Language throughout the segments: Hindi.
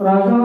ప్రజా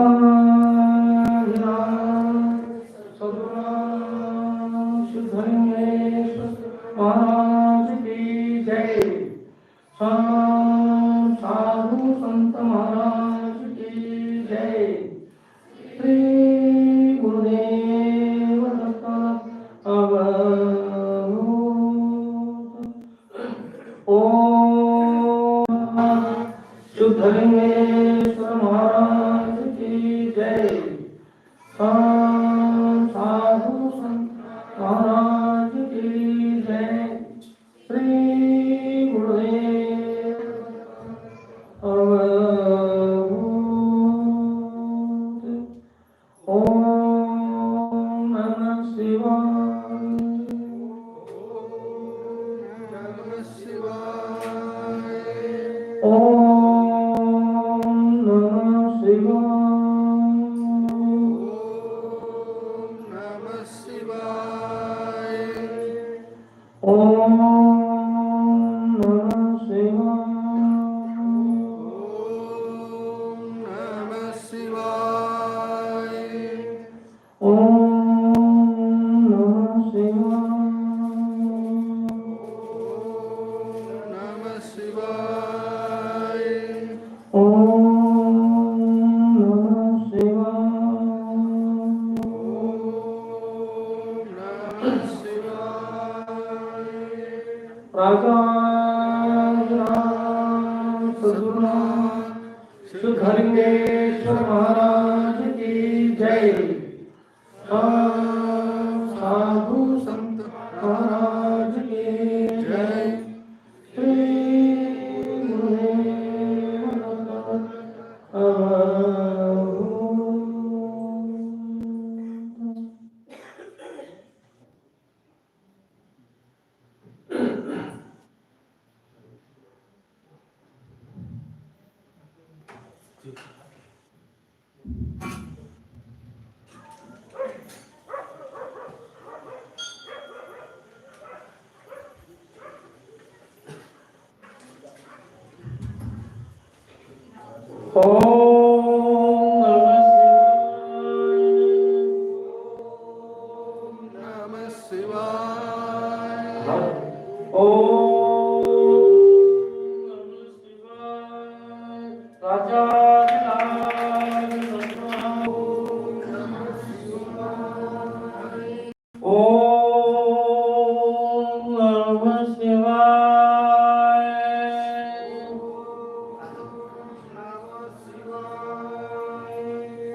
오.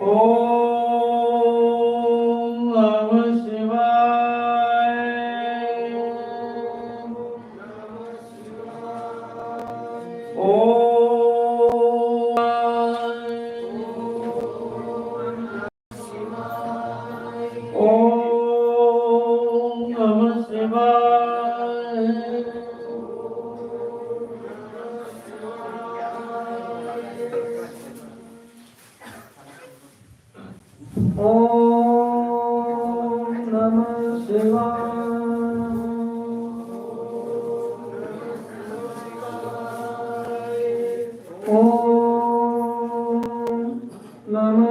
Oh. la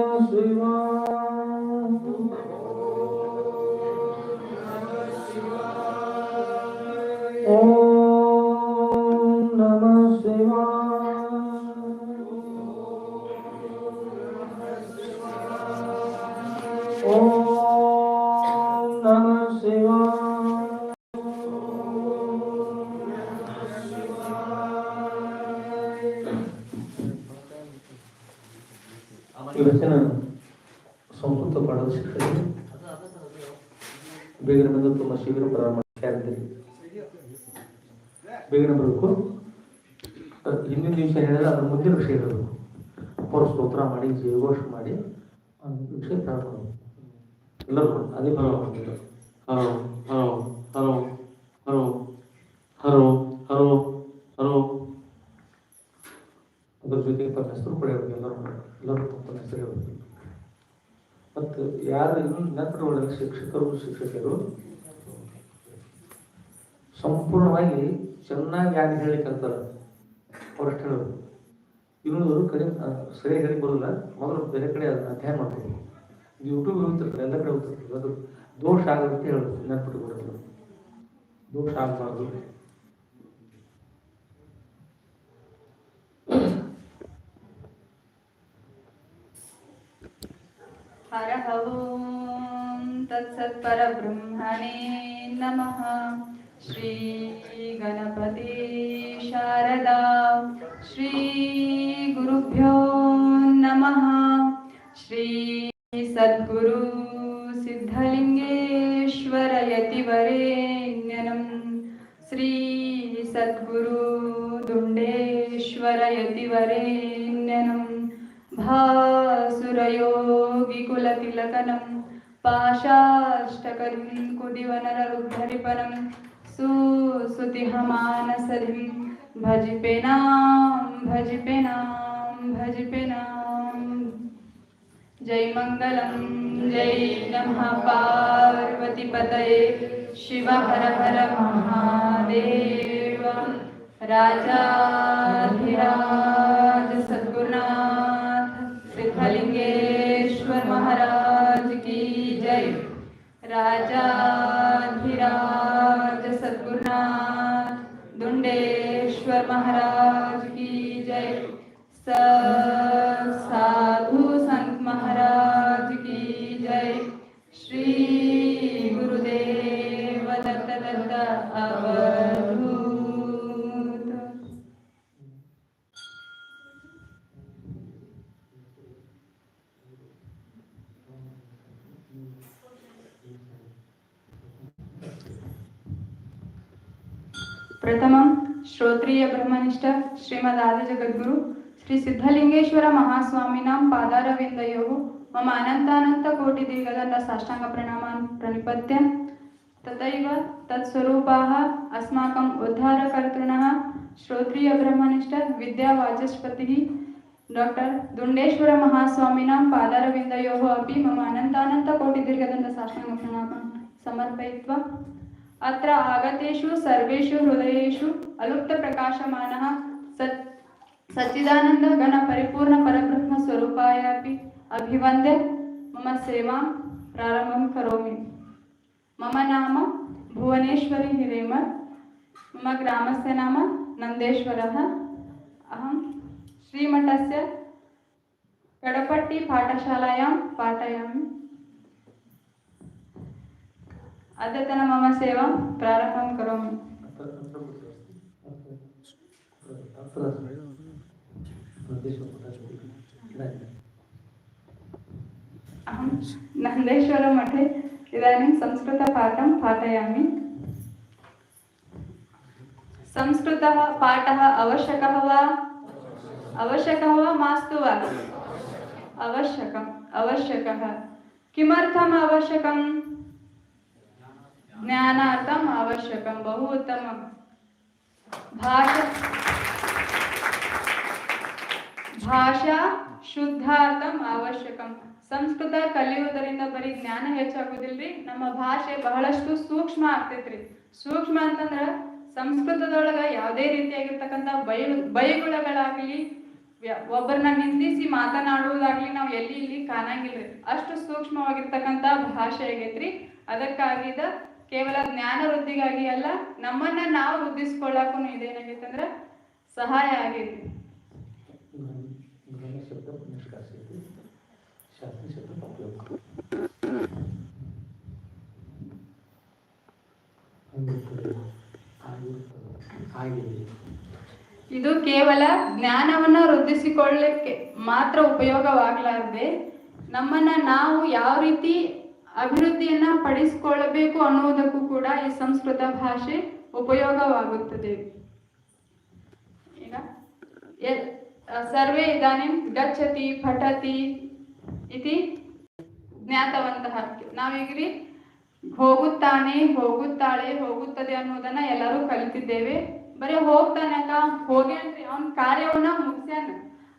ಮಾಡಿ ಒಂದು ವಿಷಯ ಕಳ್ಕೊಂಡು. ಎಲ್ಲರೂ ಅದೇ ಫಲ ಮಾಡ್ತಿದ್ರು ಹರೋ ಹರೋ ಹರೋ ಹರೋ ಹರೋ ಹರೋ ಹರೋ. ಅದ್ರ ಜೊತೆ ತನ್ನ ಹೆಸರು ಪಡೆಯೋದು ಎಲ್ಲರೂ ಎಲ್ಲರೂ ತನ್ನ ಹೆಸರು ಹೇಳಬೇಕು ಮತ್ತು ಯಾರು ಇನ್ನೂ ನೆನಪಿನ ಶಿಕ್ಷಕರು, ಶಿಕ್ಷಕಿಯರು, ಸಂಪೂರ್ಣವಾಗಿ ಚೆನ್ನಾಗಿ ಯಾರು ಹೇಳಿ ಕಲ್ತಾರೆ ಅವ್ರಷ್ಟು ಹೇಳಬೇಕು. ಇವರು ಕಡೆ ಸರಿಯಾಗಿ ಹೇಳಿ ಬರೋಲ್ಲ ಮೊದಲು ಬೇರೆ ಕಡೆ ಅಧ್ಯಯನ ಮಾಡ್ತೀವಿ ಯೂಟ್ಯೂಬ್ ಹೋಗ್ತಿರ್ತಾರೆ, ಎಲ್ಲ ಕಡೆ ಹೋಗ್ತಿರ್ತಾರೆ. ಅದು ದೋಷ ಆಗುತ್ತೆ ಹೇಳೋದು ಬರೋದು ದೋಷ ಆಗಬಾರ್ದು. ಹರ ಓಂ ತತ್ಸತ್ಪರ ಬ್ರಹ್ಮಣೇ ನಮಃ. ಶ್ರೀ ಗಣಪತಿ ಶಾರದಾ. ಶ್ರೀ सद्गुरु सिद्धलिङ्गेश्वर यतिवरेण्यनं श्री सद्गुरु दुण्डेश्वर यतिवरेण्यनं भासुरयोगिकुलतिलकनं पाशाष्टकं कुदिवनररुद्धरिपनं जय मंगलम जय नमः पार्वतीपतये शिव हर हर महादेव। राजाधिराज ಪ್ರಥಮಂ ಶ್ರೋತ್ರೀಯ ಬ್ರಹ್ಮನಿಷ್ಠ ಶ್ರೀಮದ್ ಆದಿ ಜಗದ್ಗುರು ಶ್ರೀ ಸಿದ್ಧಲಿಂಗೇಶ್ವರ ಮಹಾಸ್ವಾಮಿನಾಂ ಪಾದಾರವಿಂದಯೋ ಮಮ ಅನಂತಾನಂತ ಕೋಟಿ ದಿಗದಂಡ ಸಾಷ್ಟಾಂಗ ಪ್ರಣಾಮ ಪ್ರಣಿಪತ್ಯ ತಥೈವ ತತ್ಸ್ವರೂಪಾಹ ಅಸ್ಮಾಕಂ ಉದ್ಧಾರಕರ್ತೃಣಃ ಶ್ರೋತ್ರೀಯ ಬ್ರಹ್ಮನಿಷ್ಠ ವಿದ್ಯಾ ವಾಚಸ್ಪತಿ. ಡಾಕ್ಟರ್ ದುಂಡೇಶ್ವರ ಮಹಾಸ್ವಾಮಿನಾಂ ಪಾದಾರವಿಂದಯೋ ಅಪಿ ಮಮ ಅನಂತಾನಂತ ಕೋಟಿ ದೀರ್ಘದಂತ ಸಾಷ್ಟಾಂಗ ಪ್ರಣಾಮ ಸಮರ್ಪಯಿತ್ವ. अत्र आगतेषु सर्वेषु हृदयेषु अलुप्तप्रकाशमानः सत् सच्चिदानन्द घन परिपूर्ण परब्रह्म स्वरूपाय अपि अभिवन्द्य मम सेवां प्रारम्भं करोमि। मम नाम भुवनेश्वरी हिरेमठ मम ग्रामस्य नाम नन्देश्वरः। अहं श्रीमठस्य कडपट्टि पाठशालायां पाठयामि। अद्यतन मम सेवां प्रारम्भं करोमि। अहं नन्देश्वरमठे इदानीं संस्कृतपाठं पाठयामि। संस्कृतः पाठः आवश्यकः वा? आवश्यकः वा मास्तु वा? आवश्यकम्, आवश्यकः। किमर्थम् आवश्यकम्? ಜ್ಞಾನಾರ್ಥಂ ಅವಶ್ಯಕಂ, ಬಹು ಉತ್ತಮ ಭಾಷಾ ಭಾಷಾ ಶುದ್ಧಾರ್ಥಂ ಅವಶ್ಯಕಂ. ಸಂಸ್ಕೃತ ಕಲಿಯೋದರಿಂದ ಬರೀ ಜ್ಞಾನ ಹೆಚ್ಚಾಗುದಿಲ್ರಿ? ನಮ್ಮ ಭಾಷೆ ಬಹಳಷ್ಟು ಸೂಕ್ಷ್ಮ ಆಗ್ತೈತ್ರಿ. ಸೂಕ್ಷ್ಮ ಅಂತಂದ್ರ ಸಂಸ್ಕೃತದೊಳಗ ಯಾವುದೇ ರೀತಿಯಾಗಿರ್ತಕ್ಕಂಥ ಬಯಲು ಬೈಗುಳಗಳಾಗ್ಲಿ ಒಬ್ಬರನ್ನ ನಿಂದಿಸಿ ಮಾತನಾಡುವುದಾಗ್ಲಿ ನಾವು ಎಲ್ಲಿ ಇಲ್ಲಿ ಕಾಣಂಗಿಲ್ರಿ. ಅಷ್ಟು ಸೂಕ್ಷ್ಮವಾಗಿರ್ತಕ್ಕಂಥ ಭಾಷೆ ಆಗೈತ್ರಿ. ಅದಕ್ಕಾಗಿದ ಕೇವಲ ಜ್ಞಾನ ವೃದ್ಧಿಗಾಗಿ ಅಲ್ಲ, ನಮ್ಮನ್ನ ನಾವು ವೃದ್ಧಿಸ್ಕೊಳ್ಳಕ್ಕೂ ಇದೇನಾಗೈತಂದ್ರ ಸಹಾಯ ಆಗೈತಿ. ಇದು ಕೇವಲ ಜ್ಞಾನವನ್ನ ವೃದ್ಧಿಸಿಕೊಳ್ಳಕ್ಕೆ ಮಾತ್ರ ಉಪಯೋಗವಾಗ್ಲಾರ್ದೆ ನಮ್ಮನ್ನ ನಾವು ಯಾವ ರೀತಿ ಅಭಿವೃದ್ಧಿಯನ್ನ ಪಡಿಸಿಕೊಳ್ಳಬೇಕು ಅನ್ನುವುದಕ್ಕೂ ಕೂಡ ಈ ಸಂಸ್ಕೃತ ಭಾಷೆ ಉಪಯೋಗವಾಗುತ್ತದೆ. ಈಗ ಸರ್ವೇ ಇದಾನಿಂ ಗಚ್ಚತಿ ಪಠತಿ ಇತಿ ಜ್ಞಾತವಂತಹ. ನಾವೀಗ್ರಿ ಹೋಗುತ್ತಾನೆ, ಹೋಗುತ್ತಾಳೆ, ಹೋಗುತ್ತದೆ ಅನ್ನೋದನ್ನ ಎಲ್ಲರೂ ಕಲಿತಿದ್ದೇವೆ. ಬರೀ ಹೋಗ್ತಾನಕ ಹೋಗ್ಯಾನ್ರಿ ಅವನ ಕಾರ್ಯವನ್ನ ಮುಗಿಸ್ಯಾನ.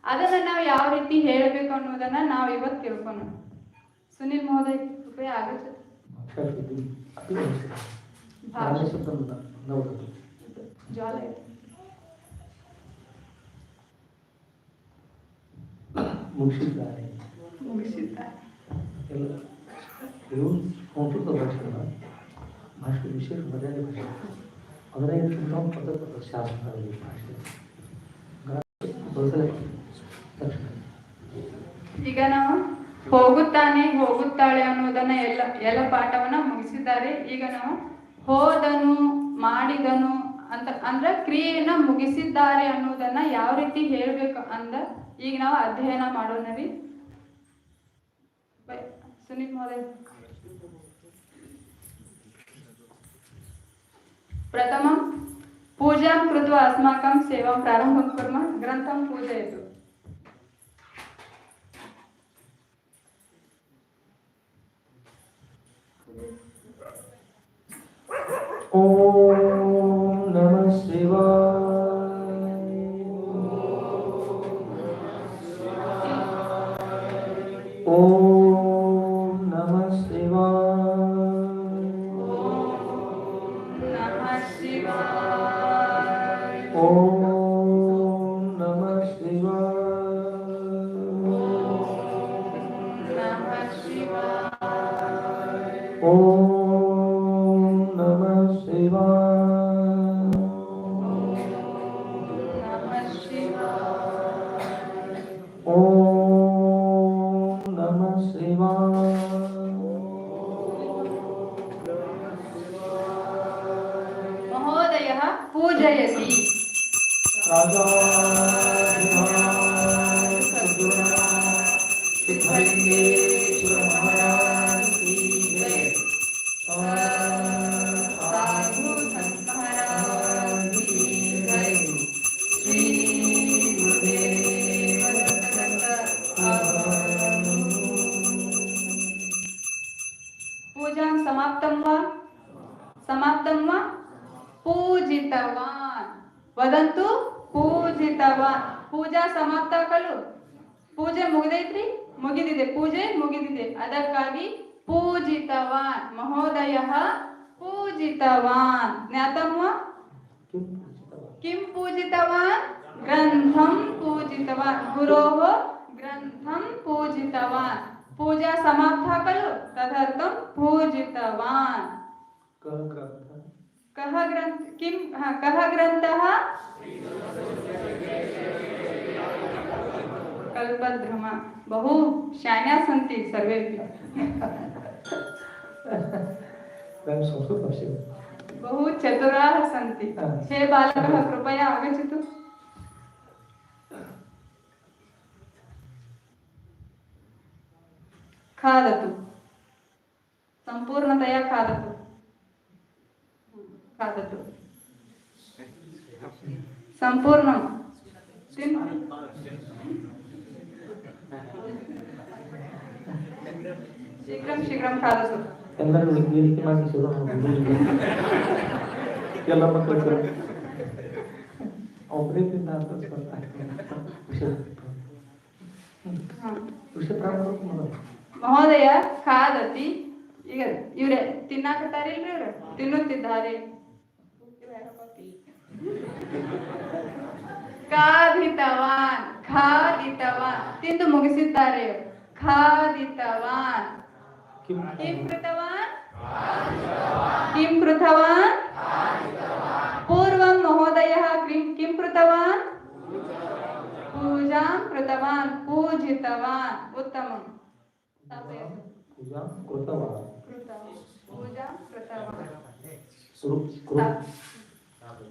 ಅದನ್ನ ನಾವು ಯಾವ ರೀತಿ ಹೇಳಬೇಕು ಅನ್ನೋದನ್ನ ನಾವು ಇವತ್ತು ತಿಳ್ಕೊಣ ಸುನಿಲ್ ಮಹೋದಯ. ಕೃಪಯಾ ಆಗಚ್ಚ ಭಾಷಾಶುದ್ಧಿ ಅತಿ ಅವಶ್ಯಕ ಭಾಷೆ ಶಬ್ದ ನವದತ್ತು ಜ್ವಾಲ ಇದೆ. ಮುಗಿಸಿದ್ದಾರೆ ಮುಗಿಸಿದ್ದಾರೆ ಎಲ್ಲ ಇದು ಸಂಸ್ಕೃತ ಭಾಷೆನ ಭಾಷೆ ವಿಶೇಷ ಮರ್ಯಾದೆ ಭಾಷೆ ಹದಿನೈದಕ್ಕಿಂತ ಪದ ಶಾಸನ ಈ ಭಾಷೆ ಬದಲೇ ತಕ್ಷಣ ಈಗ ನಾವು ಹೋಗುತ್ತಾನೆ, ಹೋಗುತ್ತಾಳೆ ಅನ್ನೋದನ್ನ ಎಲ್ಲ ಎಲ್ಲ ಪಾಠವನ್ನ ಮುಗಿಸಿದ್ದಾರೆ. ಈಗ ನಾವು ಹೋದನು, ಮಾಡಿದನು ಅಂತ, ಅಂದ್ರ ಕ್ರಿಯೆಯನ್ನ ಮುಗಿಸಿದ್ದಾರೆ ಅನ್ನೋದನ್ನ ಯಾವ ರೀತಿ ಹೇಳ್ಬೇಕು ಅಂದ ಈಗ ನಾವು ಅಧ್ಯಯನ ಮಾಡೋಣ ರೀ. ಸುನೀಲ್ ಮಹೋದಯ. ಪ್ರಥಮ ಪೂಜಾ ಕೃತ್ವ ಅಸ್ಮಾಕಂ ಸೇವಾ ಪ್ರಾರಂಭ ಕುರ್ಮ ಗ್ರಂಥಂ ಪೂಜೆಯದು ॐ नमः शिवाय ಮುಗಿತಾವ ಪೂಜಾ ಸಮಾಪ್ತ ಕಲು ಪೂಜೆ ಮುಗಿದೈತ್ರಿ? ಮುಗಿದಿದೆ. ಪೂಜೆ ಮುಗಿದಿದೆ. ಅದಕ್ಕಾಗಿ ಪೂಜಿತವಾನ್. ಮಹೋದಯ ಪೂಜಿತವಾನ್. ಜ್ಞಾತಮ್ಮ? ಕಿಂ ಪೂಜಿತವಾನ್. ಗ್ರಂಥಂ ಪೂಜಿತವಾನ್. ಗುರೋ ಗ್ರಂಥಂ ಪೂಜಿತವಾನ್. ಪೂಜಾ ಸಮಾಪ್ತ ಖಲು ತದರ್ಥಂ ಪೂಜಿತವಾನ್. कः ग्रन्थ किं हा, कः ग्रन्थः? कल्पद्रुम। बहु शान्या सन्ति भाषे बहु चतुराः सन्ति। हे बालकः कृपया आगच्छतु। खादतु। सम्पूर्णतया खादतु। కాదు సంపూర్ణం ಶೀಘ್ರ శీఘ్రం కాదు ಎಲ್ಲರೂ ಹುಡುಗಿಯರಿಗೆ ಎಲ್ಲ ಮಕ್ಕಳು ಒಬ್ಬರಿಂದ ಅಂತ ಮಹೋದಯ ಕಾದತಿ. ಈಗ ಇವ್ರೆ ತಿನ್ನಾಕತ್ತಾರಿಲ್ರಿ ಇವ್ರ? ತಿನ್ನುತ್ತಿದ್ದಾರೆ. ಖಾದಿತವಾನ್ ಖಾದಿತವಾನ್ ತಿಂದು ಮುಗಿಸಿದ್ದಾರೆ ಇವ್ರು. ಖಾದಿತವಾನ್ ಕಿಂ किं कृतवान् किं कृतवान् पूर्वं महोदयः किं किं कृतवान् पूजां कृतवान् पूजितवान् उत्तमं स्थापयतु ಪೂಜಾ ಕೃತವ कृतवान् पूजां कृतवान् ಸುರು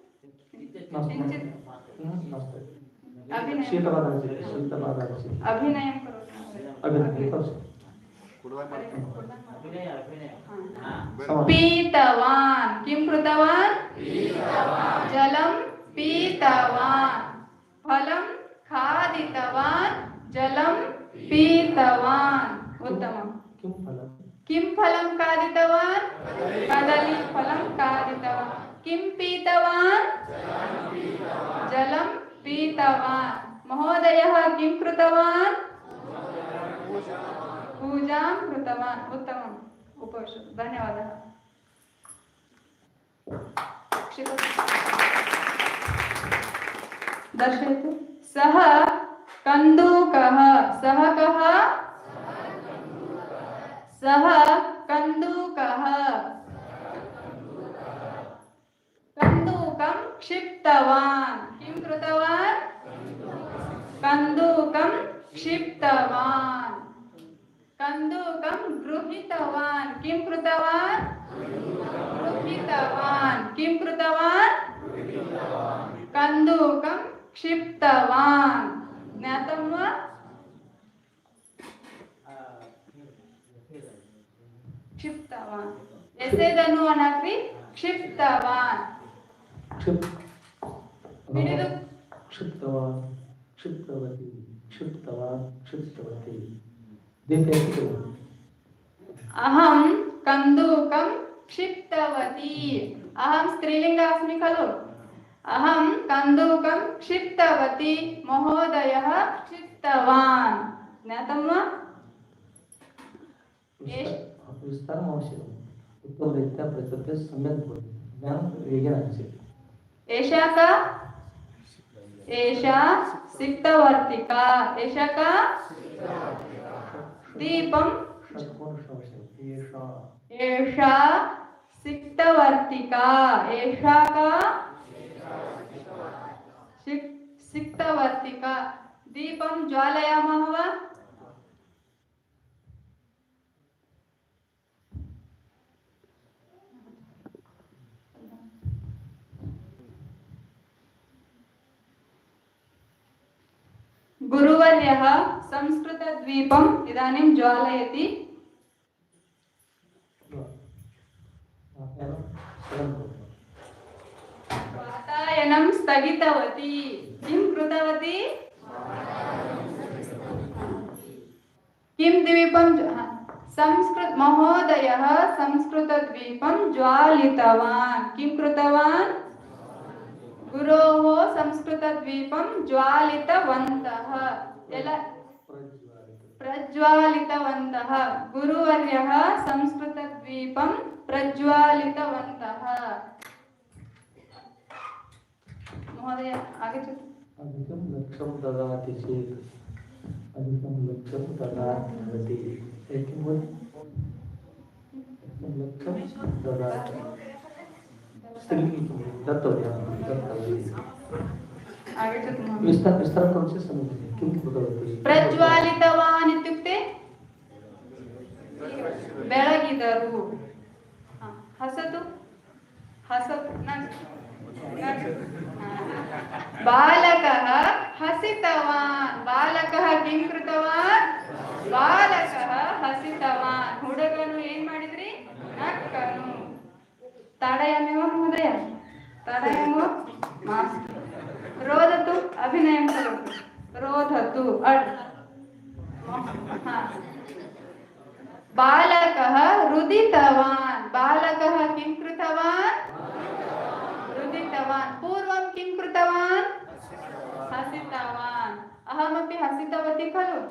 अभिनय। पीतवान्। किं कृतवान् जलं पीतवान्। फलं खादितवान्। जलं पीतवान्। उत्तमं किं फलं? कदली फलं खादितवान्। किं पीतवान्? जलं पीतवान्। महोदयः, किं कृतवान्? पूजां कृतवान्। उत्तमम्। उपविशतु। धन्यवादः। दर्शयतु। सः कन्दूकः। सः कः? सः कन्दूकः। कन्दूकं क्षिप्तवान् किं कृतवान् कन्दूकं क्षिप्तवान् कन्दूकं गृहीतवान् किं कृतवान् गृहीतवान् किं कृतवान् कन्दूकं क्षिप्तवान् ज्ञातं वा क्षिप्तवान् ಎಸೆದನು ಅನ್ನಕ್ರಿ क्षिप्तवान् క్షిప్ క్షిప్తవాన్ క్షిప్తవతి క్షిప్తవాన్ క్షిప్తవతి. దీనికి అహం కందూకం క్షిప్తవతి. ఖలు. అహం కందూకం క్షిప్తవతి. మహోదయ క్షిప్తవాన్. జ్ఞాతం వా విస్తారం అవసరం. उत्तम रीत्या प्रकृती सम्यक ज्ञान एषा का? एषा सिक्तवर्तिका। का? दीपं? षट्कोणः एषा एषा सिक्तवर्तिका का सिक्तवर्तिका। दीपं ज्वालयामः वा? गुरुवर्यः संस्कृतद्वीपम् इदानीं ज्वालयति। वातायनं स्थगितवती। किं कृतवती? किं द्वीपं संस्कृत महोदयः संस्कृतद्वीपं ज्वालितवान्। किं कृतवान्? गुरोः संस्कृतद्वीपं ज्वालितवन्तः। प्रज्वालितवन्तः। गुरुवर्यः संस्कृतद्वीपं प्रज्वालितवन्तः। महोदय आगच्छतु अधिकं लक्ष्यं ददाति चेत्, अधिकं लक्ष्यं ददाति लक्ष्यं ददाति। स्त्रीलिङ्गे किं वदति? दत्तवती अहं, दत्तवती आगच्छतु महोदय विस्तार विस्तारं करोति चेत् सम्यक् भवति। किं कृतवती ಪ್ರಜ್ವಾಲಿತವಾನ್ ಇತ್ಯುಕ್ತೆ ಬೆಳಗಿದರು ಹ, ಹಸತು ಹಸತು ನಗ್- ನಗ್- ಹ. ಬಾಲಕಃ ಹಸಿತವಾನ್ ಬಾಲಕಃ ಕಿಂ ಕೃತವಾನ್ तदयमु मास्तु रोदतु अभिनयं करोतु रोदतु अड् बालकः रुदितवान् बालकः किं कृतवान् रुदितवान् पूर्वं किं कृतवान् हसितवान् अहमपि हसितवती खलु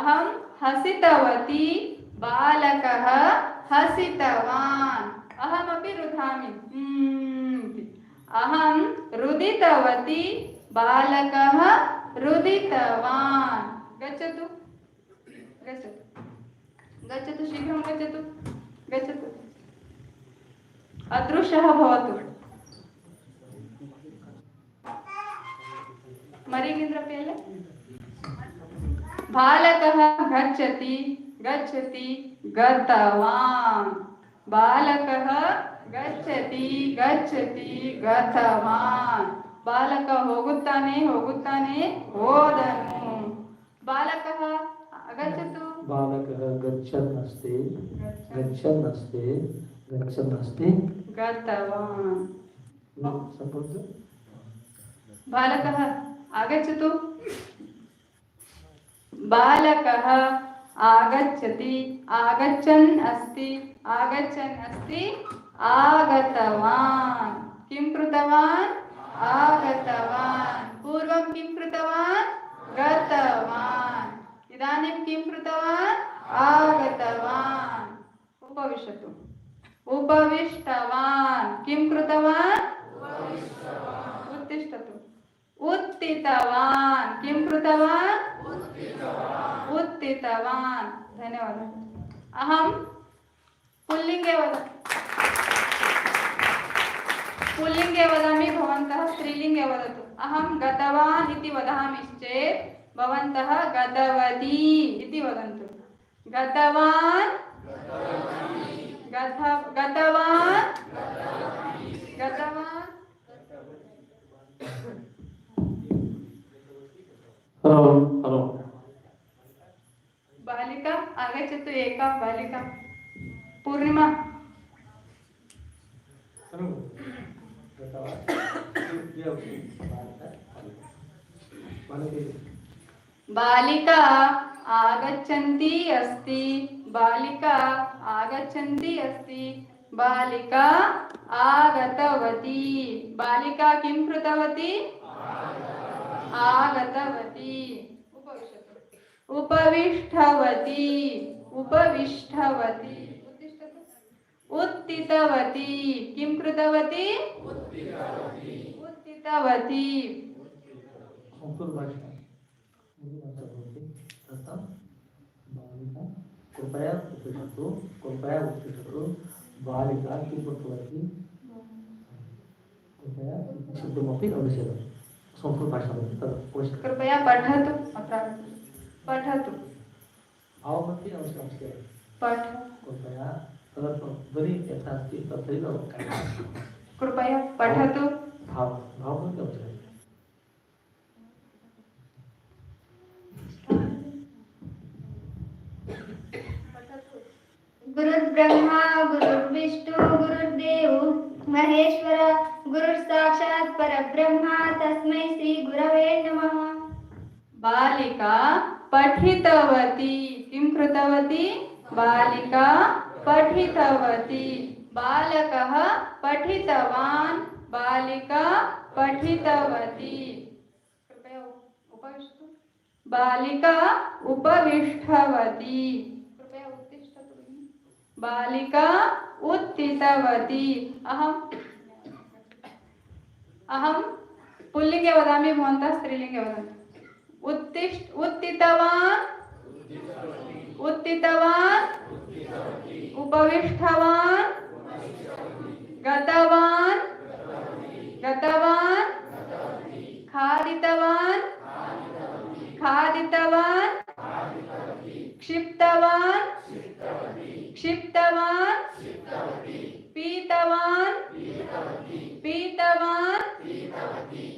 अहं हसितवती बालकः हसितवान् अहमपि रुधामि अहं रुदितवती बालकः रुदितवान्। गच्छतु। गच्छतु। गच्छतु, शीघ्रं गच्छतु। गच्छतु। अदृश्यः भवतु। मरीगिन्द्रपेले बालकः गच्छति गच्छति, गतवान्। बालकः ಗಚ್ಚತಿ ಗಚ್ಚತಿ ಗತವಾನ್ ಬಾಲಕ ಹೋಗುತ್ತಾನೆ ಹೋಗುತ್ತಾನೆ ಹೋದನು ಬಾಲಕಃ ಅಗಚ್ಚತು ಬಾಲಕಃ ಗಚ್ಚನ್ ಅಸ್ತಿ ಗಚ್ಚನ್ ಅಸ್ತಿ ಗಚ್ಚನ್ ಅಸ್ತಿ ಗತವಾನ್ ಸಪೋಸ್ ಬಾಲಕಃ ಆಗಚ್ಚತು ಬಾಲಕಃ ಆಗಚ್ಚತಿ ಆಗಚ್ಚನ್ ಅಸ್ತಿ ಆಗಚ್ಚನ್ ಅಸ್ತಿ आगतवान् किं कृतवान् आगतवान् पूर्वं किं कृतवान् गतवान् इदानीं किं कृतवान् आगतवान् उपविशतु उपविष्टवान् किं कृतवान् उत्तिष्ठतु उत्थितवान् किं कृतवान् उत्थितवान् धन्यवादः अहं पुल्लिङ्गे वद पुल्लिङ्गे वदामि भवन्तः स्त्रीलिङ्गे वदतु। अहं गतवान् इति वदामिश्चेत् भवन्तः गतवती इति वदन्तु। गतवान्? गतवान्? गतवान्? हलो हलो बालिका आगच्छतु एका बालिका। पूर्णिमा। बालिका आगच्छन्ती अस्ति। बालिका आगच्छन्ती अस्ति। बालिका आगतवती। बालिका किं कृतवती? आगतवती। उपविष्टवती। उपविष्टवती। उत्थितवती। किं कृतवती? उत्थितवती। कृपया उत्तिष्ठतु कृपया उत्तिष्ठतु बालिका किं कृतवती? कृपया शुद्धमपि आवश्यकं संस्कृतभाषा भवति तद् कृपया पठतु अत्र पठतु। भावमपि आवश्यकमस्ति पठ। कृपया तदर्थं ध्वनिः यथा अस्ति तथैव कृपया पठतु। भाव आवश्यकम् गुरुर्ब्रह्मा गुरुर्विष्णु गुरुर्देव महेश्वर गुरुर्साक्षात् परब्रह्मा तस्मै श्री गुरवे नमः। बालिका पठितवती किं कृतवती? बालिका पठितवती। बालकः पठितवान् बालिका पठितवती। बालिका उपविष्टवती। बालिका उत्थितवती अहम् अहं पुल्लिङ्गे वदामि भवन्तः स्त्रीलिङ्गे वदन्तु। उत्तिष्ठ उत्थितवान् उत्थितवान् उपविष्टवान् गतवान् गतवान् खादितवान् खादितवान् क्षिप्तवान् क्षिप्तवान् पीतवान् पीतवान्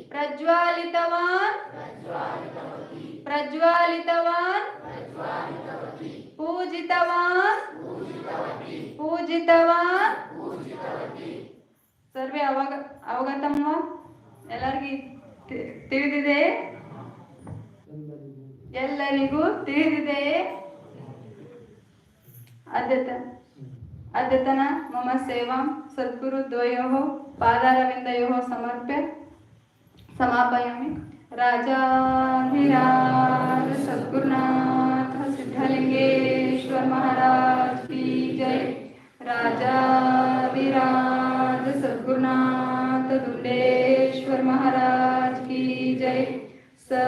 प्रज्वालितवान् प्रज्वालितवान् पूजितवान् पूजितवान् सर्वे अवग ಅವಗತಂ ವಾ ಎಲ್ಲರಿಗೂ ತಿ- ತಿಳಿದಿದೆ ಎಲ್ಲರಿಗೂ ತಿಳಿದಿದೆಯೇ ಅದ್ಯತ अद्यतन मम सेवा सद्गुरुद्वयोः पादारविन्दयोः समर्प्य समापयामि। राजाधिराज सद्गुरुनाथ सिद्धलिङ्गेश्वर महाराज की जय। राजाधिराज सद्गुरुनाथ दुंडेश्वर महाराज की जय। सा